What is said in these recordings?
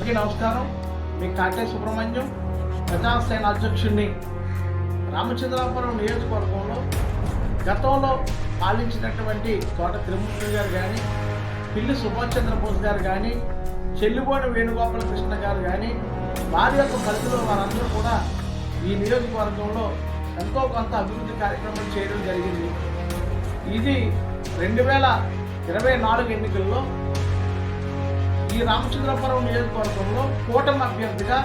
అందరికీ నమస్కారం. మీ కాటే సుబ్రహ్మణ్యం ప్రజాసేన అధ్యక్షుడిని రామచంద్రాపురం నియోజకవర్గంలో గతంలో పాలించినటువంటి తోట తిరుమూర్తి గారు కానీ పిల్లి సుభాష్ చంద్రబోస్ గారు కానీ చెల్లిబోని వేణుగోపాల కృష్ణ గారు కానీ వారి యొక్క పరిధిలో వారందరూ కూడా ఈ నియోజకవర్గంలో ఎంతో కొంత అభివృద్ధి కార్యక్రమం చేయడం జరిగింది. ఇది రెండు వేల ఇరవై నాలుగు ఎన్నికల్లో రామచంద్రపురం నియోజకవర్గంలో కూటమి అభ్యర్థిగా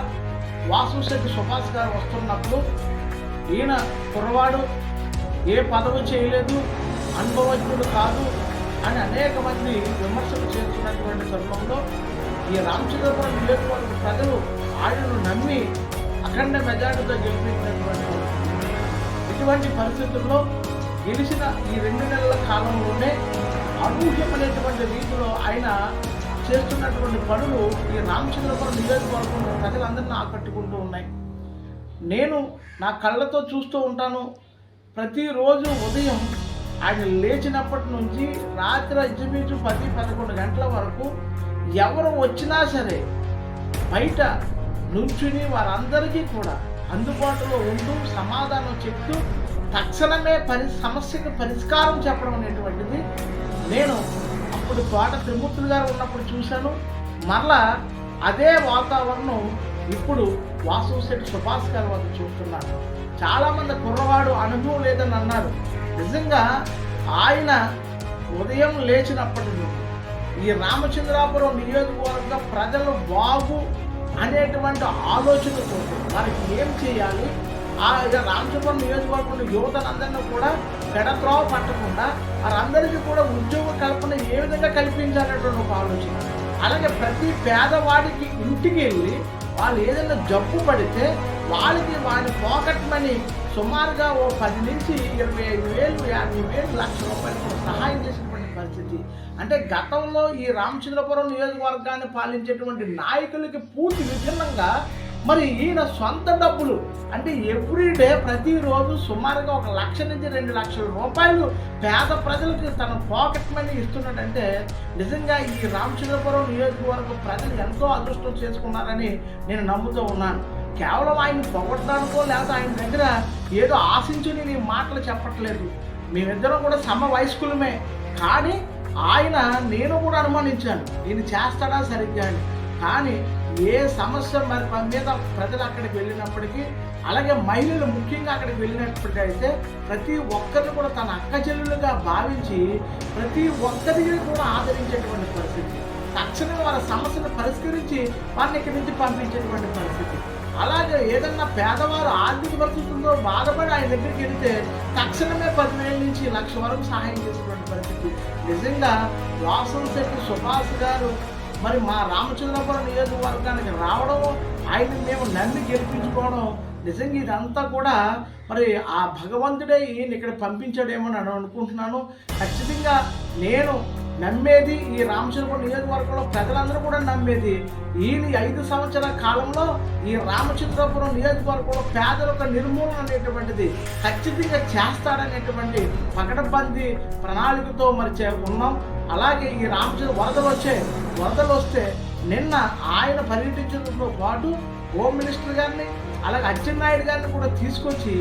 వాసుశెట్టి సుభాష్ గారు వస్తున్నప్పుడు ఈయన కుర్రవాడు ఏ పదవి చేయలేదు అనుభవజ్ఞుడు కాదు అని అనేక మంది విమర్శలు చేస్తున్నటువంటి సందర్భంలో ఈ రామచంద్రపురం నియోజకవర్గ ప్రజలు ఆయనను నమ్మి అఖండ మెజార్టీతో గెలిపించినటువంటి ఇటువంటి పరిస్థితుల్లో గెలిచిన ఈ రెండు నెలల కాలంలోనే అనూహ్యమైనటువంటి రీతిలో ఆయన చేస్తున్నటువంటి పనులు ఈ రామచంద్రపురం నియోజకవర్గంలో ప్రజలందరినీ ఆకట్టుకుంటూ ఉన్నాయి. నేను నా కళ్ళతో చూస్తూ ఉంటాను. ప్రతిరోజు ఉదయం ఆయన లేచినప్పటి నుంచి రాత్రి ఇంచుమించు పది పదకొండు గంటల వరకు ఎవరు వచ్చినా సరే బయట నుంచుని వారందరికీ కూడా అందుబాటులో ఉంటూ సమాధానం చెప్తూ తక్షణమే పరి సమస్యకు పరిష్కారం చెప్పడం అనేటువంటిది నేను ఇప్పుడు తోట త్రిమూర్తులు గారు ఉన్నప్పుడు చూశాను. మరలా అదే వాతావరణం ఇప్పుడు వాసుశెట్టి సుభాష్ గారి వద్ద చూస్తున్నాను. చాలామంది కుర్రవాడు అనుభవం లేదని అన్నారు. నిజంగా ఆయన ఉదయం లేచినప్పటి నుండి ఈ రామచంద్రాపురం నియోజకవర్గ ప్రజలు బాగు అనేటువంటి ఆలోచనతో వారికి ఏం చేయాలి? ఆ రామచంద్రపురం నియోజకవర్గంలో యువతనందరినీ కూడా పెడత్రోవ పట్టకుండా వారందరికీ కూడా ఉద్యోగ కల్పన ఏ విధంగా కల్పించాలనేటువంటి ఒక ఆలోచన. అలాగే ప్రతి పేదవాడికి ఇంటికి వెళ్ళి వాళ్ళు ఏదైనా జబ్బు పడితే వాళ్ళకి వాడి పాకెట్ మనీ సుమారుగా ఓ పది నుంచి ఇరవై ఐదు వేలు యాభై వేలు లక్ష రూపాయలు సహాయం చేసినటువంటి పరిస్థితి. అంటే గతంలో ఈ రామచంద్రపురం నియోజకవర్గాన్ని పాలించేటువంటి నాయకులకి పూర్తి విభిన్నంగా మరి ఈయన సొంత డబ్బులు అంటే ఎవ్రీడే ప్రతిరోజు సుమారుగా ఒక లక్ష నుంచి రెండు లక్షల రూపాయలు పేద ప్రజలకు తన పాకెట్ మనీ ఇస్తున్నాడంటే నిజంగా ఈ రామచంద్రపురం నియోజకవర్గ ప్రజలు ఎంతో అదృష్టం చేసుకున్నారని నేను నమ్ముతూ ఉన్నాను. కేవలం ఆయన పొగడడానికో లేదా ఆయన దగ్గర ఏదో ఆశించి నేను ఈ మాటలు చెప్పట్లేదు. మేమిద్దరం కూడా సమ వయస్కులమే. కానీ ఆయన నేను కూడా అనుమానించాను. ఈయన చేస్తాడా సరిగ్గా అని. కానీ ఏ సమస్య మరి మన మీద ప్రజలు అక్కడికి వెళ్ళినప్పటికీ అలాగే మహిళలు ముఖ్యంగా అక్కడికి వెళ్ళినప్పటికైతే ప్రతి ఒక్కరిని కూడా తన అక్క చెల్లెలుగా భావించి ప్రతి ఒక్కరిని కూడా ఆదరించేటువంటి పరిస్థితి. తక్షణమే వాళ్ళ సమస్యను పరిష్కరించి వారిని ఇక్కడి నుంచి పంపించేటువంటి పరిస్థితి. అలాగే ఏదన్నా పేదవారు ఆర్థిక పరిస్థితుల్లో బాధపడి ఆయన దగ్గరికి వెళితే తక్షణమే పదివేల నుంచి లక్ష వరకు సహాయం చేసినటువంటి పరిస్థితి. నిజంగా వాసన్ శెట్టి సుభాష్ గారు మరి మా రామచంద్రపురం నియోజకవర్గానికి రావడం ఆయన మేము నన్ను గెలిపించుకోవడం నిజంగా ఇదంతా కూడా మరి ఆ భగవంతుడే ఈయన ఇక్కడ పంపించాడేమో అని అనుకుంటున్నాను. ఖచ్చితంగా నేను నమ్మేది ఈ రామచంద్రపురం నియోజకవర్గంలో ప్రజలందరూ కూడా నమ్మేది. ఈయన ఐదు సంవత్సరాల కాలంలో ఈ రామచంద్రపురం నియోజకవర్గంలో పేదలకు నిర్మూలన అనేటువంటిది ఖచ్చితంగా చేస్తాడనేటువంటి పకడబందీ ప్రణాళికతో మరి ఉన్నాం. అలాగే ఈ రామచంద్ర వరదలు వచ్చే వరదలు వస్తే నిన్న ఆయన పర్యటించడంతో పాటు హోమ్ మినిస్టర్ గారిని అలాగే అచ్చెన్నాయుడు గారిని కూడా తీసుకొచ్చి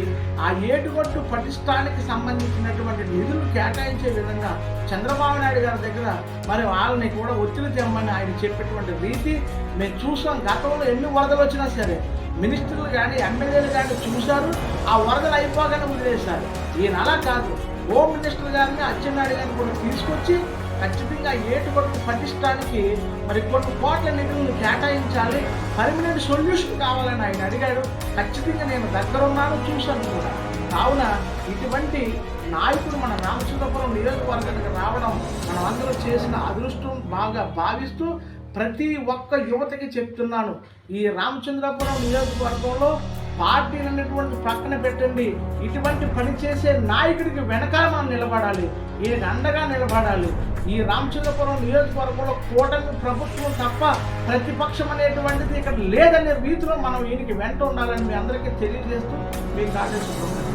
ఆ ఏటుగట్టు పటిష్టానికి సంబంధించినటువంటి నిధులు కేటాయించే విధంగా చంద్రబాబు నాయుడు గారి దగ్గర మరి వాళ్ళని కూడా ఒత్తిడి తెమ్మని ఆయన చెప్పేటువంటి రీతి మేము చూసాం. గతంలో ఎన్ని వరదలు వచ్చినా సరే మినిస్టర్లు కానీ ఎమ్మెల్యేలు కానీ చూశారు. ఆ వరదలు అయిపోగానే వదిలేశారు. ఈయన అలా కాదు. హోమ్ మినిస్టర్ గారిని అచ్చెన్నాయుడు గారిని కూడా తీసుకొచ్చి ఖచ్చితంగా ఏటు కొరకు పటిష్టానికి మరి కొన్ని కోట్ల నిధులను కేటాయించాలి? పర్మనెంట్ సొల్యూషన్ కావాలని ఆయన అడిగాడు. ఖచ్చితంగా నేను దగ్గరున్నాను చూశాను కూడా. కావున ఇటువంటి నాయకుడు మన రామచంద్రపురం నియోజకవర్గానికి రావడం మనం అందరూ చేసిన అదృష్టం బాగా భావిస్తూ ప్రతి ఒక్క యువతకి చెప్తున్నాను. ఈ రామచంద్రపురం నియోజకవర్గంలో పార్టీలు అనేటువంటి పక్కన పెట్టండి. ఇటువంటి పని చేసే నాయకుడికి వెనకాల మనం నిలబడాలి. ఈయనకి అండగా నిలబడాలి. ఈ రామచంద్రపురం నియోజకవర్గంలో కూటమి ప్రభుత్వం తప్ప ప్రతిపక్షం అనేటువంటిది ఇక్కడ లేదనే రీతిలో మనం ఈయనకి వెంట ఉండాలని మీ అందరికీ తెలియజేస్తూ మీ కాటేశ్వరం